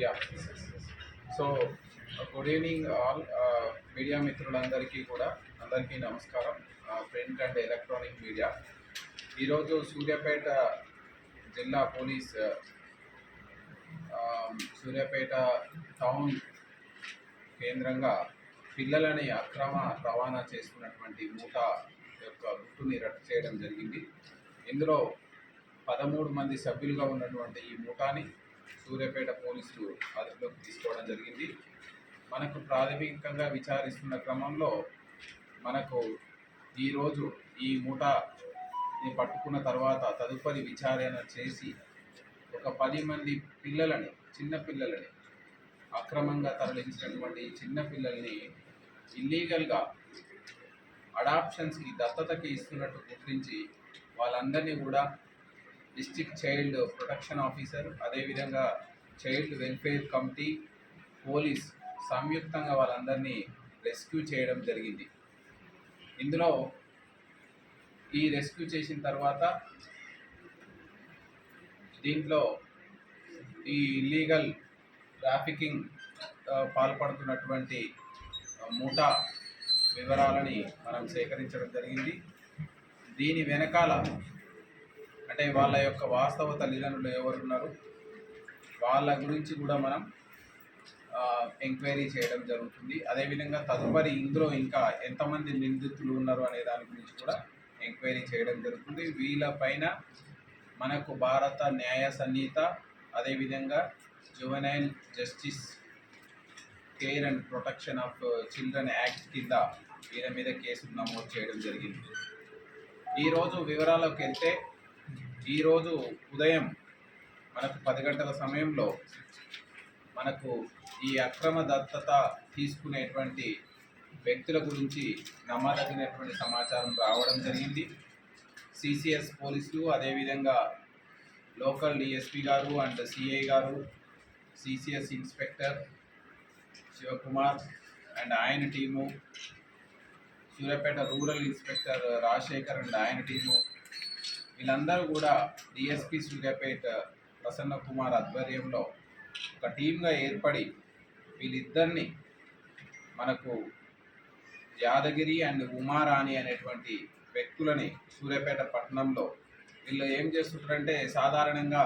Yeah so good evening all media మిత్రులందరికీ కూడా అందరికీ నమస్కారం ప్రింట్ అండ్ ఎలక్ట్రానిక్ మీడియా ఈరోజు సూర్యాపేట జిల్లా పోలీస్ సూర్యాపేట టౌన్ కేంద్రంగా పిల్లలని అక్రమ రవాణా చేస్తున్నటువంటి మూట యొక్క గుట్టుని రట్టు చేయడం జరిగింది ఇందులో పదమూడు మంది సభ్యులుగా ఉన్నటువంటి ఈ మూటాని సూర్యాపేట పోలీసులు అదుపులోకి తీసుకోవడం జరిగింది. మనకు ప్రాథమికంగా విచారిస్తున్న క్రమంలో మనకు ఈరోజు ఈ మూటని పట్టుకున్న తర్వాత తదుపరి విచారణ చేసి ఒక పది మంది పిల్లలని చిన్న పిల్లలని అక్రమంగా తరలించినటువంటి చిన్న పిల్లల్ని ఇల్లీగల్గా అడాప్షన్స్కి దత్తతకి ఇస్తున్నట్టు గుర్తించి వాళ్ళందరినీ కూడా డిస్ట్రిక్ట్ చైల్డ్ ప్రొటెక్షన్ ఆఫీసర్. అదేవిధంగా చైల్డ్ వెల్ఫేర్ కమిటీ పోలీస్ సంయుక్తంగా వాళ్ళందరినీ రెస్క్యూ చేయడం జరిగింది. ఇందులో ఈ రెస్క్యూ చేసిన తర్వాత దీంట్లో ఈ ఇల్లీగల్ ట్రాఫికింగ్ పాల్పడుతున్నటువంటి మూటా వివరాలని మనం సేకరించడం జరిగింది. దీని వెనకాల అంటే వాళ్ళ యొక్క వాస్తవ తల్లిదండ్రులు ఎవరున్నారు? వాళ్ళ గురించి కూడా మనం ఎంక్వైరీ చేయడం జరుగుతుంది. అదేవిధంగా తదుపరి ఇందులో ఇంకా ఎంతమంది నిందితులు ఉన్నారు అనే దాని గురించి కూడా ఎంక్వైరీ చేయడం జరుగుతుంది. వీళ్ళపైన మనకు భారత న్యాయ సన్నిహిత అదేవిధంగా juvenile justice care and protection of children act కింద వీళ్ళ మీద కేసులు నమోదు చేయడం జరిగింది. ఈరోజు వివరాలకు వెళ్తే ఈరోజు ఉదయం మనకు పది గంటల సమయంలో మనకు ఈ అక్రమ దత్తత తీసుకునేటువంటి వ్యక్తుల గురించి నమ్మదగినటువంటి సమాచారం రావడం జరిగింది. సిసిఎస్ పోలీసులు అదేవిధంగా లోకల్ డిఎస్పీ గారు అండ్ సిఐ గారు సిసిఎస్ ఇన్స్పెక్టర్ శివకుమార్ అండ్ ఆయన team Suryapet rural inspector Rajasekhar and ఆయన టీము వీళ్ళందరూ కూడా డిఎస్పి సూర్యాపేట ప్రసన్న కుమార్ ఆధ్వర్యంలో ఒక టీంగా ఏర్పడి వీళ్ళిద్దరిని మనకు యాదగిరి అండ్ ఉమారాణి అనేటువంటి వ్యక్తులని సూర్యాపేట పట్టణంలో వీళ్ళు ఏం చేస్తుంటారంటే సాధారణంగా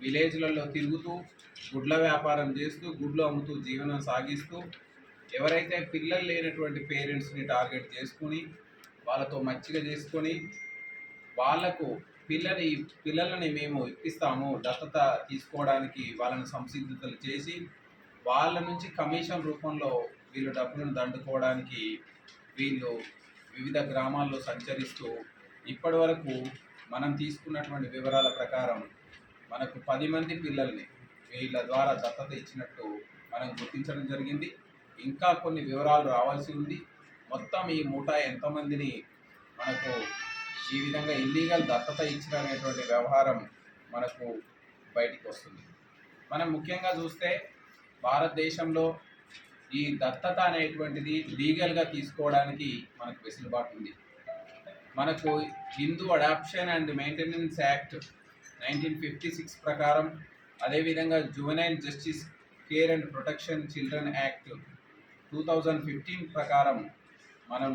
విలేజ్లలో తిరుగుతూ గుడ్ల వ్యాపారం చేస్తూ గుడ్లు అమ్ముతూ జీవనం సాగిస్తూ ఎవరైతే పిల్లలు లేనటువంటి పేరెంట్స్ని టార్గెట్ చేసుకుని వాళ్ళతో మంచిగా చేసుకొని వాళ్ళకు పిల్లని పిల్లలని మేము ఇప్పిస్తాము దత్తత తీసుకోవడానికి వాళ్ళని సంసిద్ధతలు చేసి వాళ్ళ నుంచి కమిషన్ రూపంలో వీళ్ళు డబ్బులను దండుకోవడానికి వీళ్ళు వివిధ గ్రామాల్లో సంచరిస్తూ ఇప్పటి వరకు మనం తీసుకున్నటువంటి వివరాల ప్రకారం మనకు పది మంది పిల్లల్ని వీళ్ళ ద్వారా దత్తత ఇచ్చినట్టు మనం గుర్తించడం జరిగింది. ఇంకా కొన్ని వివరాలు రావాల్సి ఉంది. మొత్తం ఈ మూట ఎంతమందిని మనకు ఈ విధంగా ఇల్లీగల్ దత్తత ఇచ్చిన అనేటువంటి వ్యవహారం మనకు బయటికి వస్తుంది. మనం ముఖ్యంగా చూస్తే భారతదేశంలో ఈ దత్తత అనేటువంటిది లీగల్గా తీసుకోవడానికి మనకు వెసులుబాటు ఉంది. మనకు Hindu adoption and maintenance act nineteen fifty six ప్రకారం అదేవిధంగా juvenile justice care and protection children act two thousand fifteen ప్రకారం మనం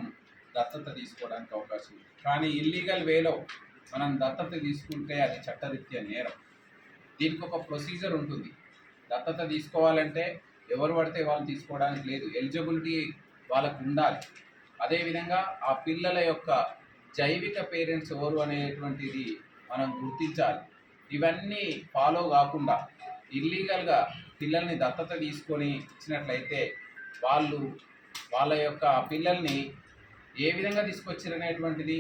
దత్తత తీసుకోవడానికి అవకాశం ఉంది. కానీ ఇల్లీగల్ వేలో మనం దత్తత తీసుకుంటే అది చట్టరీత్యా నేరం. దీనికి ఒక ప్రొసీజర్ ఉంటుంది. దత్తత తీసుకోవాలంటే ఎవరు పడితే వాళ్ళు తీసుకోవడానికి లేదు. ఎలిజిబిలిటీ వాళ్ళకు ఉండాలి. అదేవిధంగా ఆ పిల్లల యొక్క జైవిక పేరెంట్స్ ఎవరు అనేటువంటిది మనం గుర్తించాలి. ఇవన్నీ ఫాలో కాకుండా ఇల్లీగల్గా పిల్లల్ని దత్తత తీసుకొని ఇచ్చినట్లయితే వాళ్ళు వాళ్ళ యొక్క పిల్లల్ని ఏ విధంగా తీసుకొచ్చిరనేటువంటిది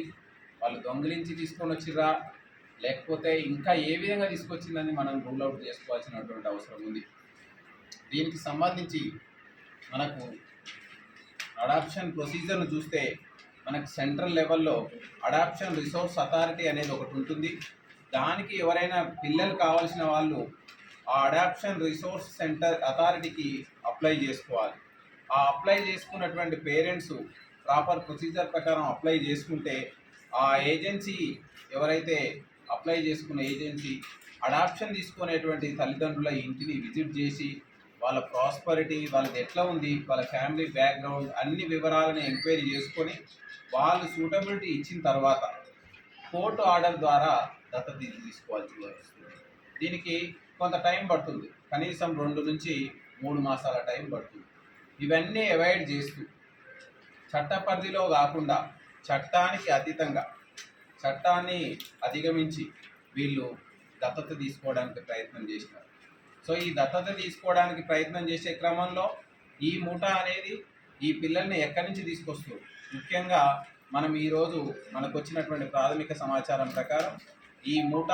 వాళ్ళు దొంగిలించి తీసుకొని వచ్చిర్రా? లేకపోతే ఇంకా ఏ విధంగా తీసుకొచ్చిందని మనం రూల్ అవుట్ చేసుకోవాల్సినటువంటి అవసరం ఉంది. దీనికి సంబంధించి మనకు అడాప్షన్ ప్రొసీజర్ను చూస్తే మనకు సెంట్రల్ లెవెల్లో అడాప్షన్ రిసోర్స్ అథారిటీ అనేది ఒకటి ఉంటుంది. దానికి ఎవరైనా పిల్లలు కావాల్సిన వాళ్ళు ఆ అడాప్షన్ రిసోర్స్ సెంటర్ అథారిటీకి అప్లై చేసుకోవాలి. ఆ అప్లై చేసుకున్నటువంటి పేరెంట్స్ ప్రాపర్ ప్రొసీజర్ ప్రకారం అప్లై చేసుకుంటే ఆ ఏజెన్సీ ఎవరైతే అప్లై చేసుకున్న ఏజెన్సీ అడాప్షన్ తీసుకునేటువంటి తల్లిదండ్రుల ఇంటిని విజిట్ చేసి వాళ్ళ ప్రాస్పరిటీ వాళ్ళది ఎట్లా ఉంది వాళ్ళ ఫ్యామిలీ బ్యాక్గ్రౌండ్ అన్ని వివరాలను ఎంక్వైరీ చేసుకొని వాళ్ళు సూటబిలిటీ ఇచ్చిన తర్వాత కోర్టు ఆర్డర్ ద్వారా దత్తత తీసుకోవాల్సి వస్తుంది. దీనికి కొంత టైం పడుతుంది. కనీసం రెండు నుంచి మూడు మాసాల టైం పడుతుంది. ఇవన్నీ అవాయిడ్ చేస్తూ చట్ట పరిధిలో కాకుండా చట్టానికి అతీతంగా చట్టాన్ని అధిగమించి వీళ్ళు దత్తత తీసుకోవడానికి ప్రయత్నం చేసినారు. సో ఈ దత్తత తీసుకోవడానికి ప్రయత్నం చేసే క్రమంలో ఈ మూట అనేది ఈ పిల్లల్ని ఎక్కడి నుంచి తీసుకొస్తుంది? ముఖ్యంగా మనం ఈరోజు మనకు వచ్చినటువంటి ప్రాథమిక సమాచారం ప్రకారం ఈ మూట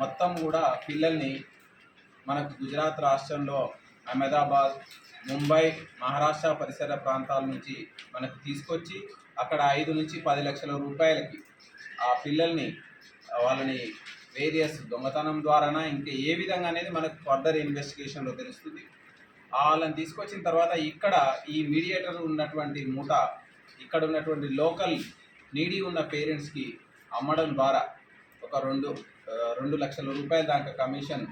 మొత్తం కూడా పిల్లల్ని మనకు గుజరాత్ రాష్ట్రంలో అహ్మదాబాద్ ముంబై మహారాష్ట్ర పరిసర ప్రాంతాల నుంచి మనకు తీసుకొచ్చి అక్కడ ఐదు నుంచి పది లక్షల రూపాయలకి ఆ పిల్లల్ని వాళ్ళని వేరియస్ దొంగతనం ద్వారానా ఇంకా ఏ విధంగా అనేది మనకు ఫర్దర్ ఇన్వెస్టిగేషన్లో తెలుస్తుంది. వాళ్ళని తీసుకొచ్చిన తర్వాత ఇక్కడ ఈ మీడియేటర్ ఉన్నటువంటి మూట ఇక్కడ ఉన్నటువంటి లోకల్ నీడీ ఉన్న పేరెంట్స్కి అమ్మడం ద్వారా ఒక రెండు రెండు లక్షల రూపాయల దాకా కమిషన్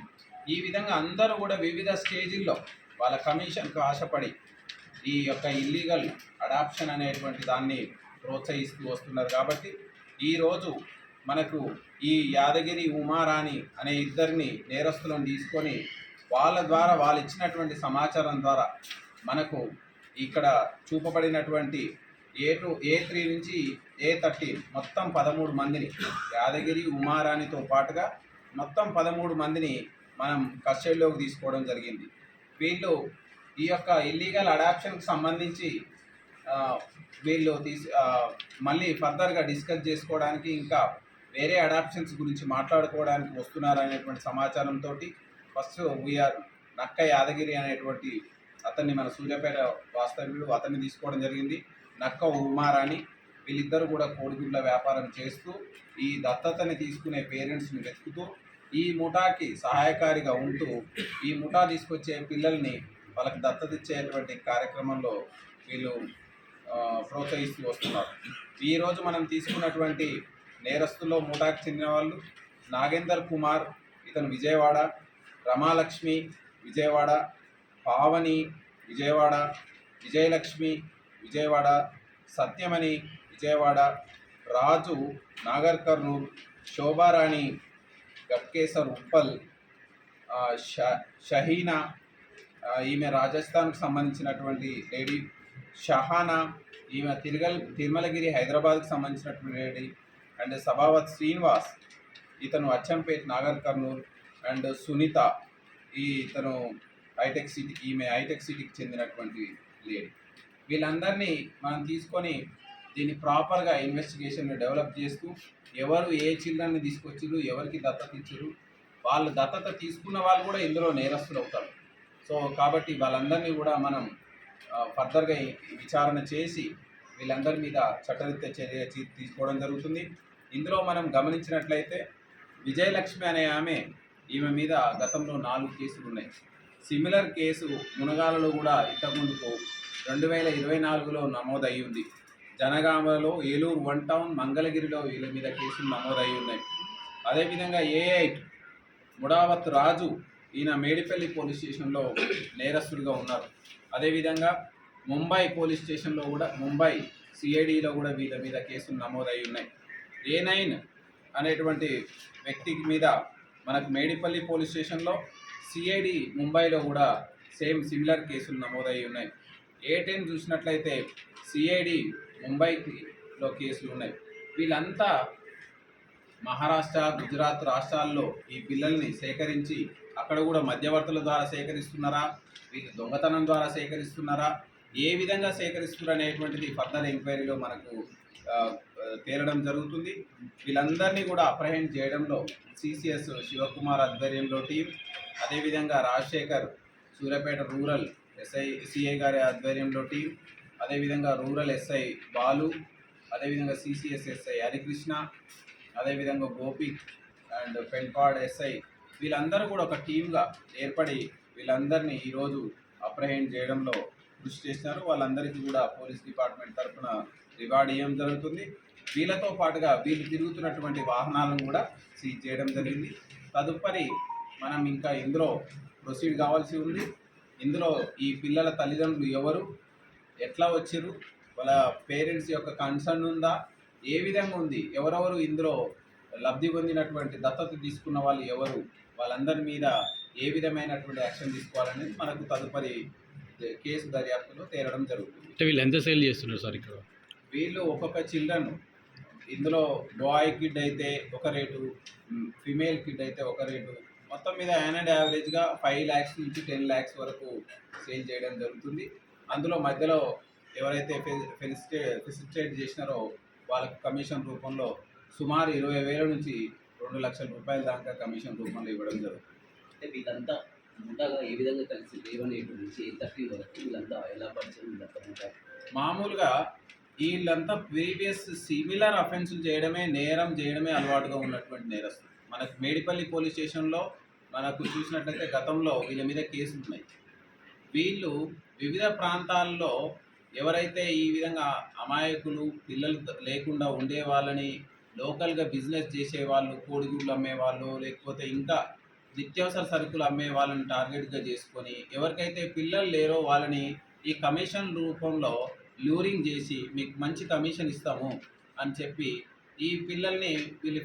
ఈ విధంగా అందరూ కూడా వివిధ స్టేజీల్లో వాళ్ళ కమిషన్కు ఆశపడి ఈ యొక్క ఇల్లీగల్ అడాప్షన్ అనేటువంటి దాన్ని ప్రోత్సహిస్తూ వస్తున్నారు కాబట్టి ఈరోజు మనకు ఈ యాదగిరి ఉమారాణి అనే ఇద్దరిని నేరస్తులను తీసుకొని వాళ్ళ ద్వారా వాళ్ళు ఇచ్చినటువంటి సమాచారం ద్వారా మనకు ఇక్కడ చూపబడినటువంటి ఏ టూ ఏ త్రీ నుంచి ఏ థర్టీ మొత్తం పదమూడు మందిని యాదగిరి ఉమారాణితో పాటుగా మొత్తం పదమూడు మందిని మనం కస్టడీలోకి తీసుకోవడం జరిగింది. వీళ్ళు ఈ యొక్క ఇల్లీగల్ అడాప్షన్కి సంబంధించి వీళ్ళు తీసి మళ్ళీ ఫర్దర్గా డిస్కస్ చేసుకోవడానికి ఇంకా వేరే అడాప్షన్స్ గురించి మాట్లాడుకోవడానికి వస్తున్నారు అనేటువంటి సమాచారంతో ఫస్ట్ వీఆర్ నక్క యాదగిరి అనేటువంటి అతన్ని మన సూర్యాపేట వాస్తవ్యుడు అతన్ని తీసుకోవడం జరిగింది. నక్క ఉమారాణి వీళ్ళిద్దరూ కూడా కోడిగుడ్ల వ్యాపారం చేస్తూ ఈ దత్తతని తీసుకునే పేరెంట్స్ని వెతుకుతూ ఈ ముఠాకి సహాయకారిగా ఉంటూ ఈ ముఠా తీసుకొచ్చే పిల్లల్ని వాళ్ళకి దత్తత ఇచ్చేటువంటి కార్యక్రమంలో వీళ్ళు ప్రోత్సహిస్తూ వస్తున్నారు. ఈరోజు మనం తీసుకున్నటువంటి నేరస్తుల్లో ముఠాకి చెందిన వాళ్ళు నాగేందర్ కుమార్ ఇతను విజయవాడ రమాలక్ష్మి విజయవాడ పావని విజయవాడ విజయలక్ష్మి విజయవాడ సత్యమణి విజయవాడ రాజు నాగర్ కర్నూలు శోభారాణి గట్కేసర్ ఉప్పల్ ష- షహీనా ఈమె రాజస్థాన్కు సంబంధించినటువంటి లేడీ షహానా ఈమె తిరుగల్ తిరుమలగిరి హైదరాబాద్కు సంబంధించినటువంటి లేడీ అండ్ సభావత్ శ్రీనివాస్ ఇతను అచ్చంపేట్ నాగర్ కర్నూల్ అండ్ సునీత ఈ ఇతను హైటెక్ సిటీ ఈమె హైటెక్ సిటీకి చెందినటువంటి లేడీ. వీళ్ళందరినీ మనం తీసుకొని దీన్ని ప్రాపర్గా ఇన్వెస్టిగేషన్ డెవలప్ చేస్తూ ఎవరు ఏ చిల్డ్రన్ని తీసుకొచ్చారు ఎవరికి దత్తత ఇచ్చారు వాళ్ళు దత్తత తీసుకున్న వాళ్ళు కూడా ఇందులో నేరస్తులు అవుతారు. సో కాబట్టి వాళ్ళందరినీ కూడా మనం ఫర్దర్గా విచారణ చేసి వీళ్ళందరి మీద చట్టరీత్యా చర్య తీసుకోవడం జరుగుతుంది. ఇందులో మనం గమనించినట్లయితే విజయలక్ష్మి అనే ఆమె ఈమె మీద గతంలో నాలుగు కేసులు ఉన్నాయి. సిమిలర్ కేసు మునగాలలో కూడా ఇంతకుముందుకు రెండు వేల ఇరవై నాలుగులో నమోదయ్యింది. జనగామలో ఏలూరు వన్ టౌన్ మంగళగిరిలో వీళ్ళ మీద కేసులు నమోదయ్యి ఉన్నాయి. అదేవిధంగా ఏఐ ముడావత్ రాజు ఈయన మేడిపల్లి పోలీస్ స్టేషన్లో నేరస్తుడిగా ఉన్నారు. అదేవిధంగా ముంబై పోలీస్ స్టేషన్లో కూడా ముంబై సిఐడిలో కూడా వీళ్ళ మీద కేసులు నమోదయ్యి ఉన్నాయి. ఏ నైన్ అనేటువంటి వ్యక్తి మీద మనకు మేడిపల్లి పోలీస్ స్టేషన్లో సిఐడి ముంబైలో కూడా సేమ్ సిమిలర్ కేసులు నమోదయ్యి ఉన్నాయి. ఏ టెన్ చూసినట్లయితే సిఐడి ముంబైలో కేసులు ఉన్నాయి. వీళ్ళంతా మహారాష్ట్ర గుజరాత్ రాష్ట్రాల్లో ఈ పిల్లల్ని సేకరించి అక్కడ కూడా మధ్యవర్తుల ద్వారా సేకరిస్తున్నారా? వీళ్ళు దొంగతనం ద్వారా సేకరిస్తున్నారా? ఏ విధంగా సేకరిస్తున్నారు అనేటువంటిది ఫర్దర్ ఎంక్వైరీలో మనకు తేలడం జరుగుతుంది. వీళ్ళందరినీ కూడా అప్రహెండ్ చేయడంలో సిసిఎస్ శివకుమార్ ఆధ్వర్యంలో టీం అదేవిధంగా Rajasekhar Suryapet rural SI CI గారి ఆధ్వర్యంలో టీం అదేవిధంగా రూరల్ ఎస్ఐ బాలు అదేవిధంగా సిసిఎస్ ఎస్ఐ హరికృష్ణ అదేవిధంగా గోపి అండ్ పెన్కాడ్ ఎస్ఐ వీళ్ళందరూ కూడా ఒక టీమ్గా ఏర్పడి వీళ్ళందరినీ ఈరోజు అప్రహెండ్ చేయడంలో కృషి చేసినారు. వాళ్ళందరికీ కూడా పోలీస్ డిపార్ట్మెంట్ తరఫున రివార్డ్ ఇవ్వడం జరుగుతుంది. వీళ్ళతో పాటుగా వీళ్ళు తిరుగుతున్నటువంటి వాహనాలను కూడా సీజ్ చేయడం జరిగింది. తదుపరి మనం ఇంకా ఇందులో ప్రొసీడ్ కావాల్సి ఉంది. ఇందులో ఈ పిల్లల తల్లిదండ్రులు ఎవరు? ఎట్లా వచ్చిర్రు? వాళ్ళ పేరెంట్స్ యొక్క కన్సర్న్ ఉందా? ఏ విధంగా ఉంది? ఎవరెవరు ఇందులో లబ్ధి పొందినటువంటి దత్తత తీసుకున్న వాళ్ళు ఎవరు? వాళ్ళందరి మీద ఏ విధమైనటువంటి యాక్షన్ తీసుకోవాలనేది మనకు తదుపరి కేసు దర్యాప్తులో తేలడం జరుగుతుంది. అంటే వీళ్ళు ఎంత సేల్ చేస్తున్నారు సార్ ఇక్కడ? వీళ్ళు ఒక్కొక్క చిల్డ్రన్ ఇందులో బాయ్ కిడ్ అయితే ఒక రేటు ఫిమేల్ కిడ్ అయితే ఒక రేటు. మొత్తం మీద యానడ్ యావరేజ్గా ఫైవ్ ల్యాక్స్ నుంచి టెన్ ల్యాక్స్ వరకు సేల్ చేయడం జరుగుతుంది. అందులో మధ్యలో ఎవరైతే ఫెసిలిటేట్ చేసినారో వాళ్ళకు కమిషన్ రూపంలో సుమారు ఇరవై వేల నుంచి రెండు లక్షల రూపాయల దాకా కమిషన్ రూపంలో ఇవ్వడం జరుగుతుంది. అంటే వీళ్ళంతా ముందుగా ఏ విధంగా కలిసి లేవన్ ఎయిట్ నుంచి థర్టీ వరకు వీళ్ళంతా ఎలా పరిచయం వీళ్ళంతా మామూలుగా వీళ్ళంతా ప్రీవియస్ సిమిలర్ అఫెన్సులు చేయడమే నేరం చేయడమే అలవాటుగా ఉన్నటువంటి నేరస్తులు. మనకు మేడిపల్లి పోలీస్ స్టేషన్లో మనకు చూసినట్లయితే గతంలో వీళ్ళ మీద కేసులు ఉన్నాయి. వీళ్ళు వివిధ ప్రాంతాల్లో ఎవరైతే ఈ విధంగా అమాయకులు పిల్లలు లేకుండా ఉండే వాళ్ళని లోకల్గా బిజినెస్ చేసే వాళ్ళు కోడిగుడ్లు అమ్మేవాళ్ళు లేకపోతే ఇంకా నిత్యావసర సరుకులు అమ్మే వాళ్ళని టార్గెట్గా చేసుకొని ఎవరికైతే పిల్లలు లేరో వాళ్ళని ఈ కమిషన్ రూపంలో లూరింగ్ చేసి మీకు మంచి కమిషన్ ఇస్తాము అని చెప్పి ఈ పిల్లల్ని వీళ్ళు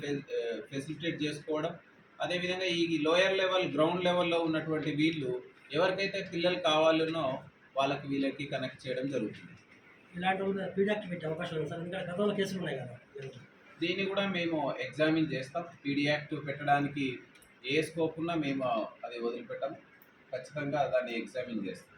ఫెసిలిటేట్ చేసుకోవడం. అదేవిధంగా ఈ లోయర్ లెవెల్ గ్రౌండ్ లెవెల్లో ఉన్నటువంటి వీళ్ళు ఎవరికైతే పిల్లలు కావాలనో వాళ్ళకి వీళ్ళకి కనెక్ట్ చేయడం జరుగుతుంది. ఇలాంటి పీడియాక్ట్ పెట్టే అవకాశం ఉంది సార్. ఎందుకంటే గతంలో కేసులు ఉన్నాయి కదా. దీన్ని కూడా మేము ఎగ్జామిన్ చేస్తాం. పీడీ యాక్ట్ పెట్టడానికి ఏ స్కోప్ ఉన్నా మేము అది వదిలిపెట్టాము. ఖచ్చితంగా దాన్ని ఎగ్జామిన్ చేస్తాం.